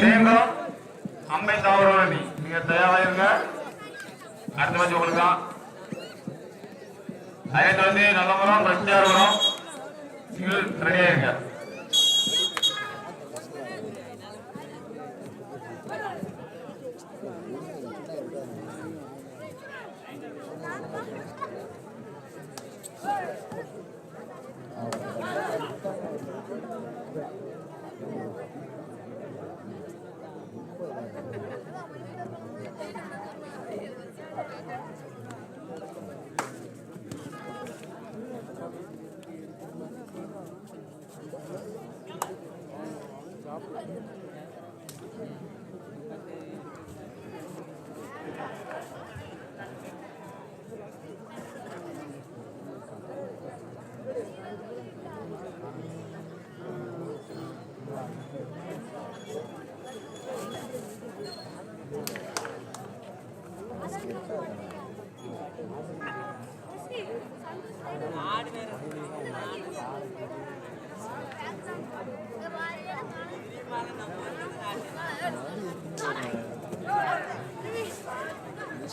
Piremba.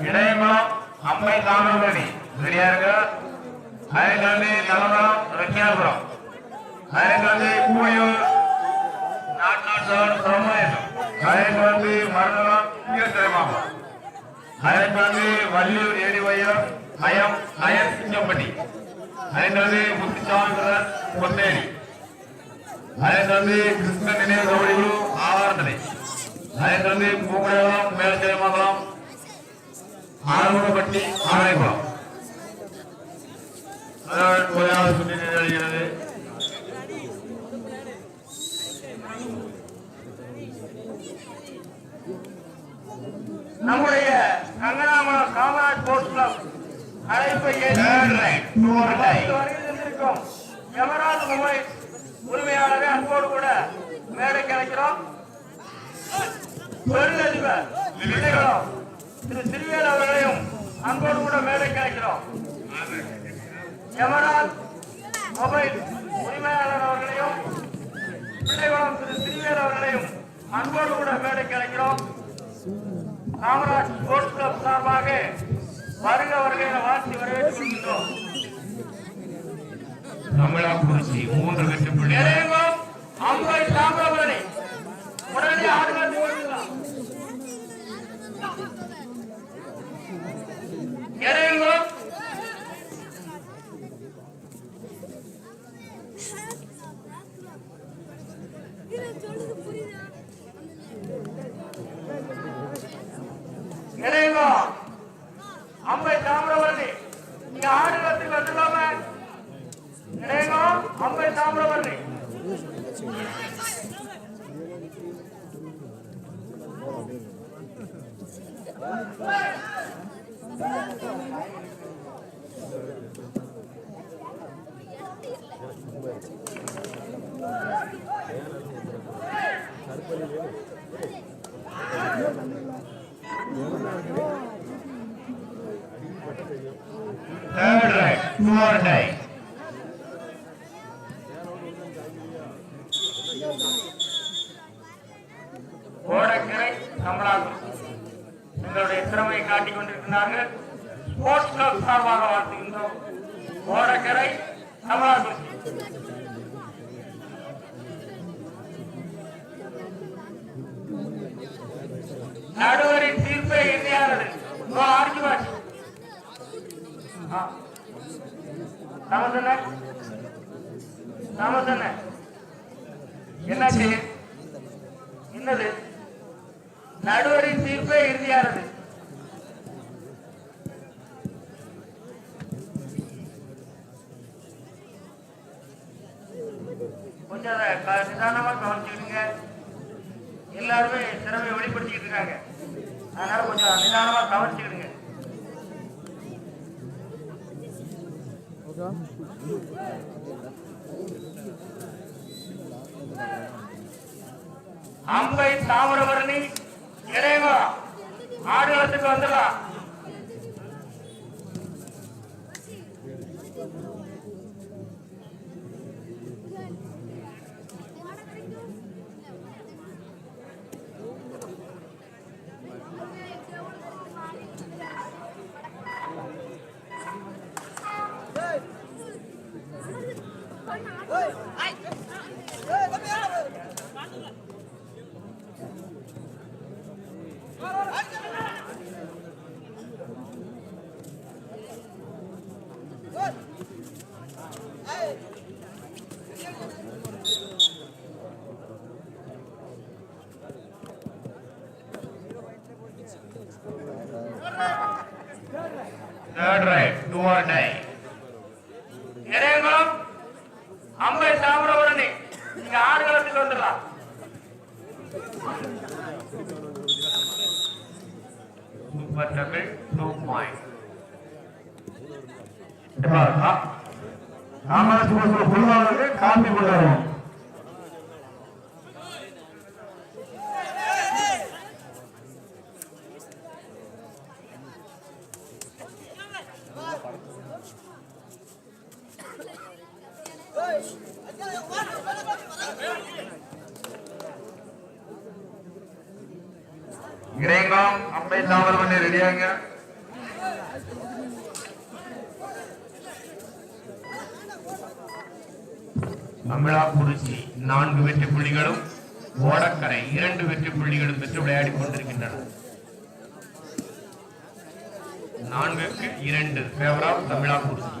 ఇడయమా అమ్మాయి కామలని విడియారుగా అరగండి నలవరం రత్నాపురం అరగండి పూయూర్ నాట్నాడు సోమయ్యం అరగండి మరణం ఇంకేమా అరగండి వల్లూరు ఏడివయ్య అయం అయం సింగంపటి అరగండి ముత్తిచాంద్ర కొన్నేరి అరగండి కృష్ణ నినే గౌడిగులు ఆవరణని అరగండి పూకడం ஆரம்பப்பட்டி ஆணைக்குளம் அதான் சுற்றி நம்முடைய கங்கனாமலம் காமராஜ் போர்ட் கிளப் அழைப்பை ஏற்று எமராஜ் மொபைல் உரிமையாளரை அன்போடு கூட மேடை கிடைக்கிறோம் தொழிலதிபர் திரு சிறுவேல் அவர்களையும் அன்போடு கூட மேடைக்கு அழைக்கிறோம் எமராஜ் மொபைல் உரிமையாளர் அவர்களையும் பிள்ளைகுளம் திரு சிறுவேல் அவர்களையும் அன்போடு கூட மேடைக்கு அழைக்கிறோம் காமராஜ் ஸ்போர்ட்ஸ் கிளப் சார்பாக வருக வாழ்த்தி வரவேற்றுக் கொள்கின்றோம். தமிழாக்குறிச்சி மூன்று வெற்றி புள்ளி அம்பை தாமிரபரணி. உடனே ஆடுகள் போடலாம் இறைவம் சொல்லுது புரியுதா இறைவம் அம்பை தாமிரபரணி இங்க ஆடுகளத்துக்கு வந்துடாம இறைவம் அம்பை தாமிரபரணி தேர்ட் ரைட் கோடக்கரை கமலாகும் எங்களுடைய திறமையை காட்டிக் கொண்டிருக்கிறார்கள். ஸ்போர்ட்ஸ் கிளப் சார்பாக வாழ்த்துகின்றோம். கோடக்கரை கமலாகும் நடு தீர்ப்பே இறுதியானது நோ ஆர்குமெண்ட் நமது தாமஸ் என்னாச்சு? என்னது? நடுவரின் தீர்ப்பே இறுதியானது. அம்பை தாமிரபரணி இறைவா ஆடுகளத்துக்கு வந்துடலாம் Third இறைவனம் அம்பை சாப்பிட உடனே நீங்க ஆடுகளத்துக்கு வந்துடலாம். Super double, two point. Kamaraj பொருளாளருக்கு காப்பி கொண்டாடுவோம் இறைங்காம் அம்பை ரெடியாங்க. நான்கு வெற்றி புள்ளிகளும் ஓடக்கரை இரண்டு வெற்றி புள்ளிகளும் பெற்று விளையாடிக் கொண்டிருக்கின்றன. நான்குக்கு இரண்டு ஃபேவர் தமிழாக்குறிச்சி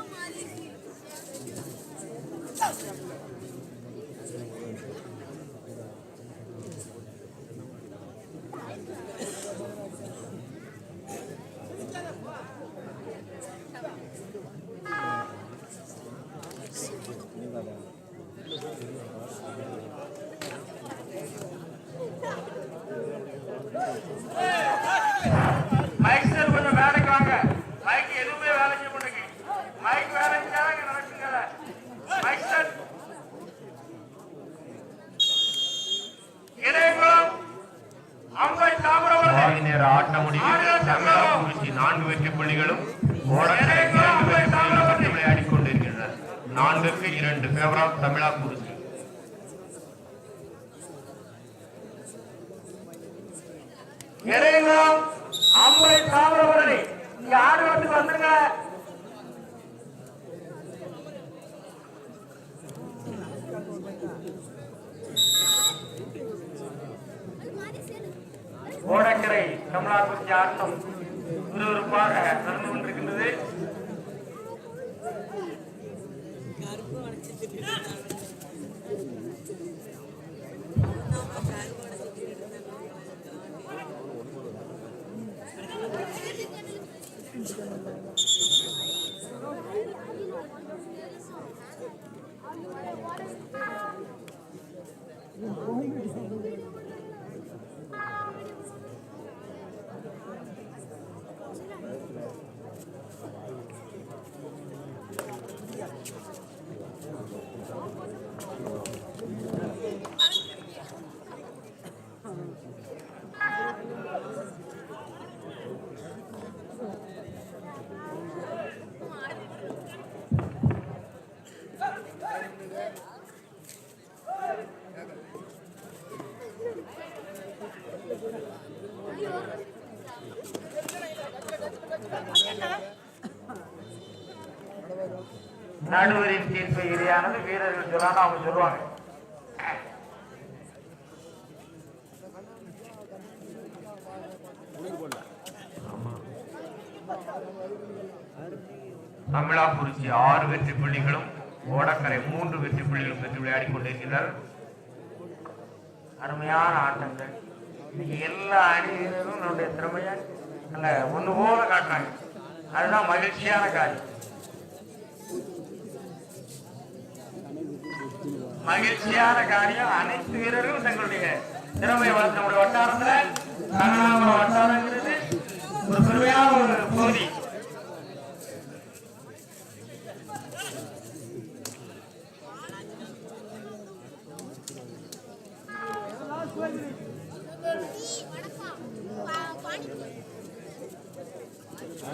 இறைவனம் அம்பை தாமிரபரணி நீங்க ஆடுகளத்துக்கு வந்துருங்க. ஓடக்கரை கமலாக்குறிச்சி ஆட்டம் விறுவிறுப்பாக நடந்து கொண்டிருக்கின்றது. நடுவரின் தீர்ப்பு இறுதியானது வீரர்கள் சொல்லான்னு அவங்க சொல்லுவாங்க. ஆமா தமிழாக்குறிச்சி ஆறு வெற்றி புள்ளிகளும் ஓடக்கரை மூன்று வெற்றி புள்ளிகளும் பெற்று விளையாடி கொண்டிருக்கிறார் அருமையான ஆட்டங்கள். இன்னைக்கு எல்லா அணி வீரரும் நம்முடைய திறமையை நல்ல ஒன்று போல காட்டுறாங்க. அதுதான் மகிழ்ச்சியான காரியம். மகிழ்ச்சியான காரியம். அனைத்து வீரர்களும் தங்களுடைய திறமையை வளர்த்த நம்முடைய வட்டாரத்துல வட்டாரங்கிறது ஒரு பெருமையான ஒரு பகுதி.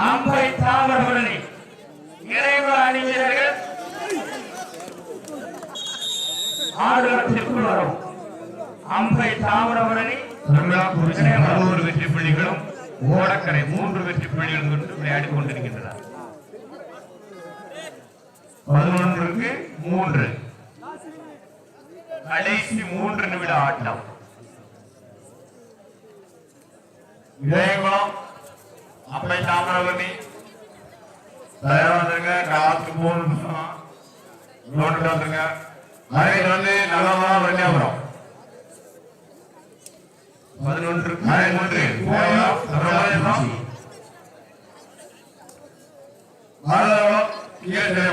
அம்பை தாமரபரணி இறைவ அணி வீரர்கள் ஆடுகளத்திற்குள் வரும் அம்பை தாமிரபரணி பதினோரு வெற்றி புள்ளிகளும் ஓடக்கரை மூன்று வெற்றி புள்ளிகளும் கொண்டு விளையாடி கொண்டிருக்கின்றனர். பதினொன்றுக்கு மூன்று. கடைசி மூன்று நிமிட ஆட்டம். இளையகுளம் அப்பை தாமிரபரணி தயாரா வந்துருங்க காலத்துக்கு மூணு நிமிஷம் நோட்டு வந்துருங்க மதுரைக்கு வந்து நல்லமா வெள்ளியாபுரம். பதினொன்று மூன்று தமிழகம் பாரதம் கீழே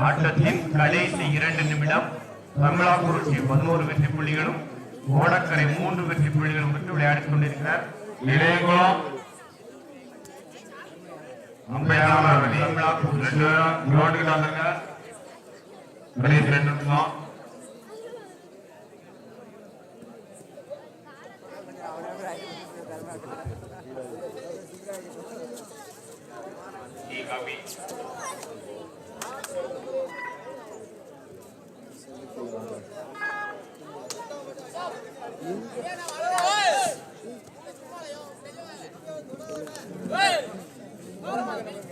ஆட்டத்தின் கடைசி இரண்டு நிமிடம் கமலாபுரட்சி பதினோரு வெற்றி புள்ளிகளும் ஓடக்கரை மூன்று வெற்றி புள்ளிகளும் பெற்று விளையாடிக் கொண்டிருக்கிறார் இளையகுளம் அம்பையாளர் ரெண்டு பேரும் கிரவுண்டுக்கு வந்துருங்க கடைசி ரெண்டு நிமிஷம்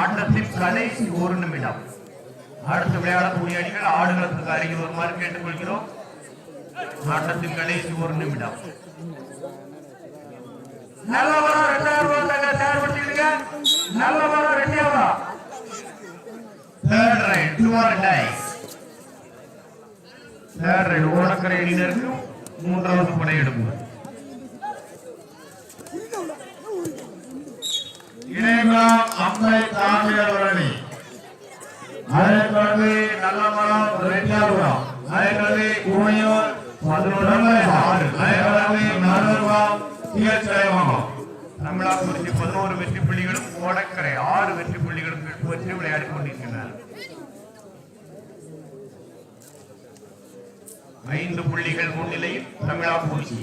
ஆட்டத்தின் கடைசி ஒரு நிமிடம். அடுத்து விளையாடக்கூடிய அணிகள் ஆடுகளத்துக்கு அருகில் வருமாறு கேட்டுக்கொள்கிறோம். ஆட்டத்தின் கடைசி ஒரு நிமிடம். நல்ல மரம் ரெண்டாயிரம் ரூபாய் தங்க தயார்படுத்திடுங்க நல்ல மரம் ரெண்டாயிரம் ரூபாய் third right do or die third right மூன்றாவது படையிடும். இணையகுளம் அம்மை தாமிரர் அணி அதனைத் தொடர்ந்து நல்லமரம் ரெட்டியாபுரம் அதனைத் குமையூர் பதினொன்று ஆறு. அதனைத் தொடர்ந்து நடுவர்வாம் டிஎச் கலைவாங்கம் பதினோரு வெற்றி புள்ளிகளும் ஓடக்கரை ஆறு வெற்றி புள்ளிகளும் பெற்று விளையாடிக் கொண்டிருக்கின்றனர். ஐந்து புள்ளிகள் முன்னிலையில் தமிழாக்குறிச்சி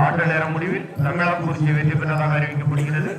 ஆட்ட நேர முடிவில் தமிழாக்குறிச்சி வெற்றி பெற்றதாக அறிவிக்கப்படுகிறது.